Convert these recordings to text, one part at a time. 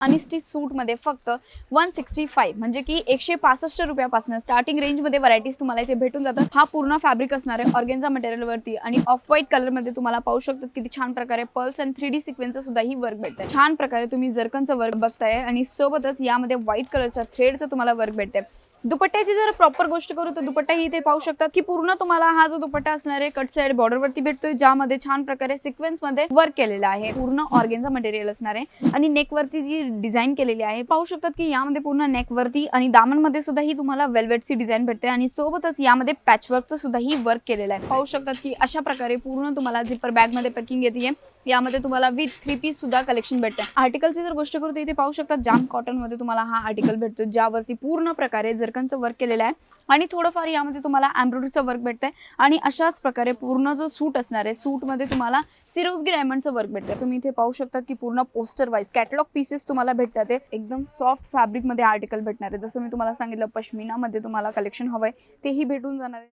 आणि स्टी सूटमध्ये फक्त वन सिक्स्टी फाईव्ह म्हणजे की एकशे पासष्ट रुपयापासून स्टार्टिंग रेंजमध्ये व्हरायटीज तुम्हाला इथे भेटून जातात. हा पूर्ण फॅब्रिक असणार आहे ऑर्गेन्झा मटेरियल वरती आणि ऑफ व्हाईट कलरमध्ये तुम्हाला पाहू शकतात किती छान प्रकारे पल्स आणि थ्री डी सिक्वेन्स सुद्धा ही वर्क भेटते छान प्रकारे तुम्ही जरकनचं वर्क बघताय आणि सोबतच यामध्ये व्हाईट कलरच्या थ्रेडचं तुम्हाला वर्क भेटते दुपट्ट्याची जर प्रॉपर गोष्ट करू तर दुपट्टा ही इथे पाहू शकतात की पूर्ण तुम्हाला हा जो दुपट्टा असणार आहे कट साइड बॉर्डर वरती भेटतोय ज्यामध्ये छान प्रकारे सिक्वेन्समध्ये वर्क केलेला आहे. पूर्ण ऑर्गेनचा मटेरियल असणार आहे. आणि नेक वरती जी डिझाईन केलेली आहे पाहू शकतात की यामध्ये पूर्ण नेक वरती आणि दामनमध्ये सुद्धा ही तुम्हाला वेल्वेटची डिझाईन भेटते आणि सोबतच यामध्ये पॅचवर्कचं सुद्धा ही वर्क केलेलं आहे. पाहू शकतात की अशा प्रकारे पूर्ण तुम्हाला झिपर बॅगमध्ये पॅकिंग येते यामध्ये तुम्हाला विथ थ्री पीस सुद्धा कलेक्शन भेटते आर्टिकलची जर गोष्ट करू तर इथे पाहू शकता जाम कॉटनमध्ये तुम्हाला हा आर्टिकल भेटतो ज्यावरती पूर्ण प्रकारे जरकनचं वर्क केलेलं आहे. आणि थोडंफार यामध्ये तुम्हाला एम्ब्रॉयडरीचं वर्क भेटतंय. आणि अशाच प्रकारे पूर्ण जो सूट असणार आहे सूटमध्ये तुम्हाला सिरोजगी डायमंडचं वर्क भेटतं तुम्ही इथे पाहू शकता की पूर्ण पोस्टर वाईज कॅटलॉग पीसेस तुम्हाला भेटतात एकदम सॉफ्ट फॅब्रिकमध्ये आर्टिकल भेटणार आहे. जसं मी तुम्हाला सांगितलं पश्मिनामध्ये तुम्हाला कलेक्शन हवंय तेही भेटून जाणार आहे.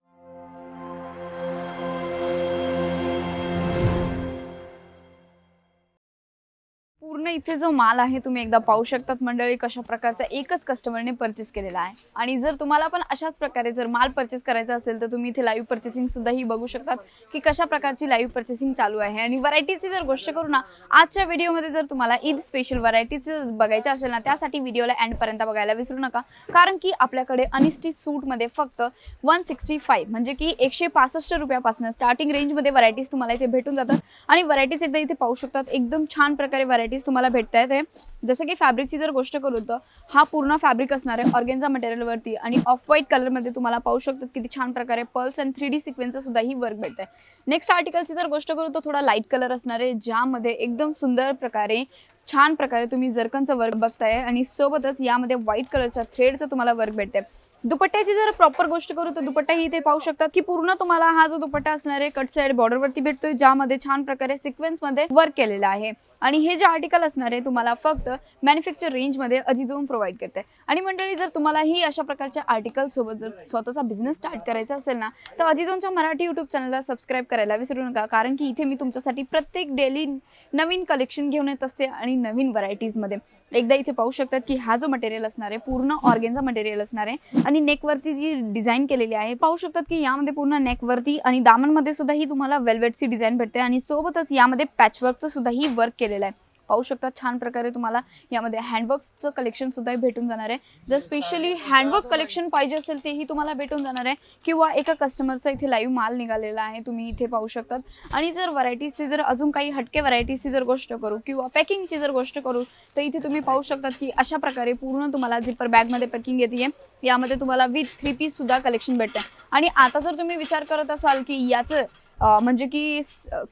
पूर्ण इथे जो माल आहे तुम्ही एकदा पाहू शकतात मंडळी कशा प्रकारचा एकच कस्टमरने परचेस केलेला आहे. आणि जर तुम्हाला पण अशाच प्रकारे जर माल परचेस करायचा असेल तर तुम्ही इथे लाईव्ह पर्चेसिंग सुद्धा ही बघू शकतात की कशा प्रकारची लाईव्ह पर्चेसिंग चालू आहे. आणि व्हरायटीची जर गोष्ट करू ना आजच्या व्हिडिओमध्ये जर तुम्हाला ईद स्पेशल व्हरायटीज बघायचं असेल ना त्यासाठी व्हिडिओला एंडपर्यंत बघायला विसरू नका. कारण की आपल्याकडे अनिस्टी सूटमध्ये फक्त वन सिक्स्टी फाईव्ह म्हणजे की एकशे पासष्ट रुपयापासून स्टार्टिंग रेंजमध्ये व्हरायटीज तुम्हाला इथे भेटून जातात. आणि व्हरायटीज एकदा इथे पाहू शकतात. एकदम छान प्रकारे व्हरायटीज तुम्हाला भेटत आहेत जसं की फॅब्रिकची जर गोष्ट करू तर हा पूर्ण फॅब्रिक असणार आहे ऑर्गेन्झा मटेरियलवरती आणि ऑफ व्हाईट कलरमध्ये तुम्हाला पाहू शकतात किती छान प्रकारे pulse and three D sequence सुद्धा ही वर्क भेटत आहे नेक्स्ट आर्टिकलची जर गोष्ट करू तर थोडा लाइट कलर असणार आहे ज्यामध्ये एकदम सुंदर प्रकारे छान प्रकारे तुम्ही जरकनचं वर्क बघताय आणि सोबतच यामध्ये व्हाईट कलरच्या थ्रेडचं तुम्हाला वर्क भेटतंय. दुपट्ट्याची जर प्रॉपर गोष्ट करू तर दुपट्टा ही इथे पाहू शकता की पूर्ण तुम्हाला हा जो दुपट्टा असणार आहे कट साइड बॉर्डर वरती भेटतोय ज्यामध्ये छान प्रकारे सिक्वेन्समध्ये वर्क केलेला आहे. आणि हे जे आर्टिकल असणार आहे तुम्हाला फक्त मॅन्युफॅक्चर रेंजमध्ये अजिजोन प्रोव्हाइड करते. आणि मंडळी जर तुम्हालाही अशा प्रकारच्या आर्टिकल सोबत जर स्वतःचा बिझनेस स्टार्ट करायचा असेल ना तर अजिजोनच्या मराठी यूट्यूब चॅनलला सबस्क्राईब करायला विसरू नका. कारण की इथे मी तुमच्यासाठी प्रत्येक डेली नवीन कलेक्शन घेऊन येत असते आणि नवीन व्हरायटीजमध्ये एकदा इथे पाहू शकतात की हा जो मटेरियल असणार आहे पूर्ण ऑर्गेनचा मटेरियल असणार आहे आणि नेकवरती जी डिझाईन केलेली आहे पाहू शकतात की यामध्ये पूर्ण नेकवरती आणि दामनमध्ये सुद्धा ही तुम्हाला वेल्वेटची डिझाईन भेटते आणि सोबतच यामध्ये पॅचवर्कचं सुद्धा ही वर्क केलेलं आहे. पाहू शकता छान प्रकारे तुम्हाला यामध्ये हँडवर्कचं कलेक्शन सुद्धा भेटून जाणार आहे. जर स्पेशली हँडवर्क कलेक्शन पाहिजे असेल तेही तुम्हाला भेटून जाणार आहे. किंवा एका कस्टमरचा इथे लाईव्ह माल निघालेला आहे तुम्ही इथे पाहू शकतात. आणि जर व्हरायटीजची जर अजून काही हटके व्हरायटीजची जर गोष्ट करू किंवा पॅकिंगची जर गोष्ट करू तर इथे तुम्ही पाहू शकतात की अशा प्रकारे पूर्ण तुम्हाला झिपर बॅगमध्ये पॅकिंग येते यामध्ये तुम्हाला विथ थ्री पीस सुद्धा कलेक्शन भेटतं आणि आता जर तुम्ही विचार करत असाल की याचं म्हणजे की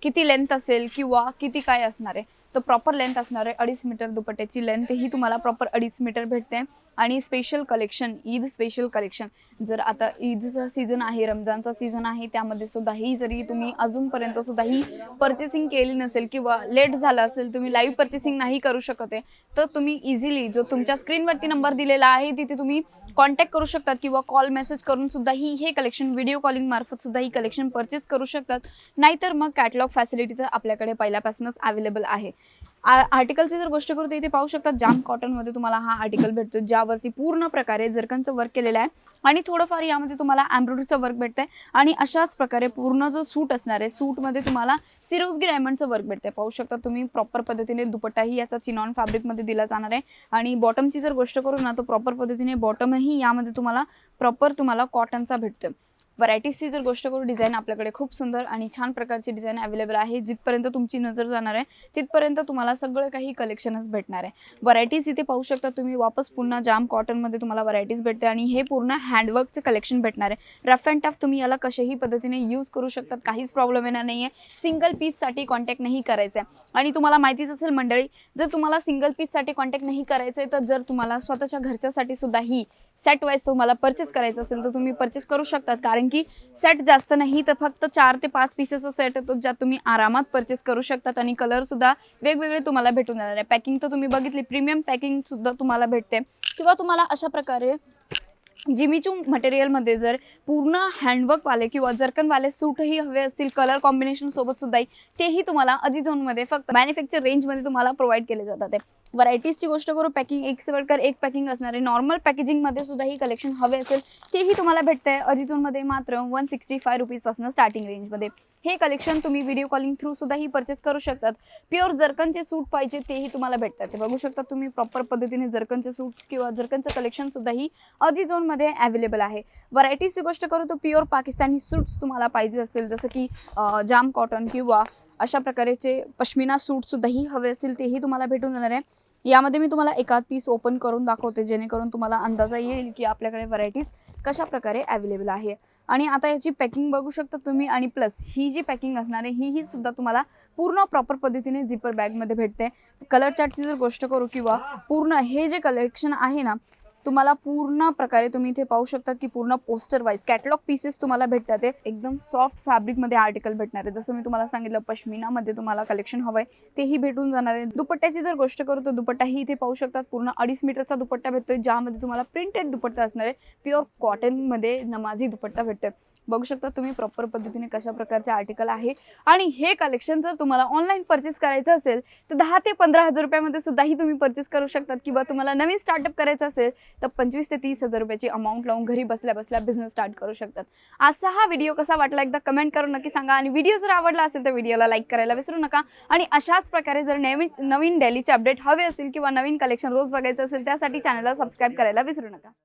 किती लेंथ असेल किंवा किती काय असणार आहे तर प्रॉपर लेंथ असणार आहे अडीच मीटर दुपट्ट्याची लेंथ ही तुम्हाला प्रॉपर अडीच मीटर भेटते. आणि special collection Eid special collection जर आता ईदचा सीझन आहे रमजानचा सीझन आहे त्यामध्ये सुद्धा ही जरी तुम्ही अजूनपर्यंत सुद्धा ही पर्चेसिंग केली नसेल किंवा लेट झालं असेल तुम्ही लाईव्ह पर्चेसिंग नाही करू शकत आहे तर तुम्ही इझिली जो तुमच्या स्क्रीनवरती नंबर दिलेला आहे तिथे तुम्ही कॉन्टॅक्ट करू शकतात किंवा कॉल मेसेज करून सुद्धा ही हे कलेक्शन व्हिडिओ कॉलिंग मार्फत सुद्धा ही कलेक्शन परचेस करू शकतात. नाहीतर मग कॅटलॉग फॅसिलिटी तर आपल्याकडे पहिल्यापासूनच अवेलेबल आहे. आर्टिकलची जर गोष्ट करू तर इथे पाहू शकता जाम कॉटनमध्ये तुम्हाला हा आर्टिकल भेटतो ज्यावरती पूर्ण प्रकारे जरकनचं वर्क केलेलं आहे. आणि थोडंफार यामध्ये तुम्हाला एम्ब्रॉयडरीचं वर्क भेटतंय. आणि अशाच प्रकारे पूर्ण जो सूट असणार आहे सूटमध्ये तुम्हाला सिरोजगी डायमंडचं वर्क भेटतंय. पाहू शकता तुम्ही प्रॉपर पद्धतीने दुपट्टाही याचा चिनॉन फॅब्रिकमध्ये दिला जाणार आहे. आणि बॉटमची जर गोष्ट करू ना तर प्रॉपर पद्धतीने बॉटमही यामध्ये तुम्हाला प्रॉपर तुम्हाला कॉटनचा भेटतोय. व्हरायटीजची जर गोष्ट करू डिझाईन आपल्याकडे खूप सुंदर आणि छान प्रकारची डिझाईन अवेलेबल आहे. जिथपर्यंत तुमची नजर जाणार आहे तिथपर्यंत तुम्हाला सगळं काही कलेक्शनच भेटणार आहे. व्हरायटीज इथे पाहू शकता तुम्ही वापस पुन्हा जाम कॉटनमध्ये तुम्हाला व्हरायटीज भेटते आणि हे पूर्ण हँडवर्कचं कलेक्शन भेटणार आहे. रफ अँड टफ तुम्ही याला कशाही पद्धतीने यूज करू शकतात काहीच प्रॉब्लेम येणार नाही आहे सिंगल पीससाठी कॉन्टॅक्ट नाही करायचं. आहे आणि तुम्हाला माहितीच असेल मंडळी जर तुम्हाला सिंगल पीससाठी कॉन्टॅक्ट नाही करायचं आहे तर जर तुम्हाला स्वतःच्या घरच्यासाठी सुद्धा ही सेट वाईज तुम्हाला परचेस करायचं असेल तर तुम्ही परचेस करू शकतात. कारण की सेट जास्त नाही तर फक्त चार ते पाच पीसेसचा सेट येतो ज्यात तुम्ही आरामात परचेस करू शकतात आणि कलर सुद्धा वेगवेगळे तुम्हाला भेटून जाणार आहे. पॅकिंग तर तुम्ही बघितली प्रीमियम पॅकिंग सुद्धा तुम्हाला भेटते. किंवा तुम्हाला अशा प्रकारे जिमीचू मटेरियलमध्ये जर पूर्ण हँडवर्कवाले किंवा जर्कनवाले सूटही हवे असतील कलर कॉम्बिनेशन सोबत सुद्धा तेही तुम्हाला अजिझोनमध्ये फक्त मॅन्युफॅक्चर रेंजमध्ये तुम्हाला प्रोव्हाइड केले जातात व्हरायटीजची गोष्ट करू पॅकिंग एक सेवडकर एक पॅकिंग असणार आहे नॉर्मल पॅकेजिंगमध्ये सुद्धा ही कलेक्शन हवे असेल तेही तुम्हाला भेटतं आहे अजितूनमध्ये मात्र वन सिक्स्टी फाय रुपीजपासून स्टार्टिंग रेंजमध्ये हे कलेक्शन तुम्ही व्हिडिओ कॉलिंग थ्रू सुद्धाही परचेस करू शकतात. प्युअर जर्कनचे सूट पाहिजे तेही तुम्हाला भेटतात. ते बघू शकता तुम्ही प्रॉपर पद्धतीने जर्कनचे सूट किंवा जर्कनचं कलेक्शन सुद्धाही अजिझोनमध्ये अजी झोनमध्ये अवेलेबल आहे व्हरायटीजची गोष्ट करू तर प्युअर पाकिस्तानी सूट्स तुम्हाला पाहिजे असेल जसं की जाम कॉटन किंवा अशा प्रकारचे पश्मिना सूटसुद्धाही हवे असतील तेही तुम्हाला भेटून जाणार आहे. यामध्ये मी तुम्हाला एकाच पीस ओपन करून दाखवते जेणेकरून तुम्हाला अंदाजा येईल की आपल्याकडे व्हरायटीज कशा प्रकारे अवेलेबल आहे. आणि आता याची पॅकिंग बघू शकता तुम्ही आणि प्लस ही जी पॅकिंग असणार आहे ही ही सुद्धा तुम्हाला पूर्ण प्रॉपर पद्धतीने झिपर बॅगमध्ये भेटते. कलर चार्टची जर गोष्ट करू किंवा पूर्ण हे जे कलेक्शन आहे ना तुम्हाला पूर्ण प्रकारे तुम्ही इथे पाहू शकतात की पूर्ण पोस्टर वाईज कॅटलॉग पीसेस तुम्हाला भेटतात ते एकदम सॉफ्ट फॅब्रिकमध्ये आर्टिकल भेटणार आहे. जसं मी तुम्हाला सांगितलं पश्मिनामध्ये तुम्हाला कलेक्शन हवंय तेही भेटून जाणार आहे. दुपट्ट्याची जर गोष्ट करू तर दुपट्टाही इथे पाहू शकतात. पूर्ण अडीच मीटरचा दुपट्टा भेटतोय ज्यामध्ये तुम्हाला प्रिंटेड दुपट्टा असणार आहे. प्युअर कॉटनमध्ये नमाजी दुपट्टा भेटतोय. बघू शकता तुम्ही प्रॉपर पद्धतीने कशा प्रकारचे आर्टिकल आहे. आणि हे कलेक्शन जर तुम्हाला ऑनलाईन परचेस करायचं असेल तर दहा ते पंधरा हजार रुपयामध्ये सुद्धाही तुम्ही परचेस करू शकतात. किंवा तुम्हाला नवीन स्टार्टअप करायचं असेल तर पंचवीस ते तीस हजार रुपयाची अमाऊंट लावून घरी बसल्या बसल्या बिझनेस स्टार्ट करू शकतात. आजचा हा व्हिडिओ कसा वाटला एकदा कमेंट करून नक्की सांगा आणि व्हिडिओ जर आवडला असेल तर व्हिडिओला लाईक करायला विसरू नका. आणि अशाच प्रकारे जर नवीन नवीन डेलीचे अपडेट हवे असतील किंवा नवीन कलेक्शन रोज बघायचं असेल त्यासाठी चॅनलला सबस्क्राईब करायला विसरू नका.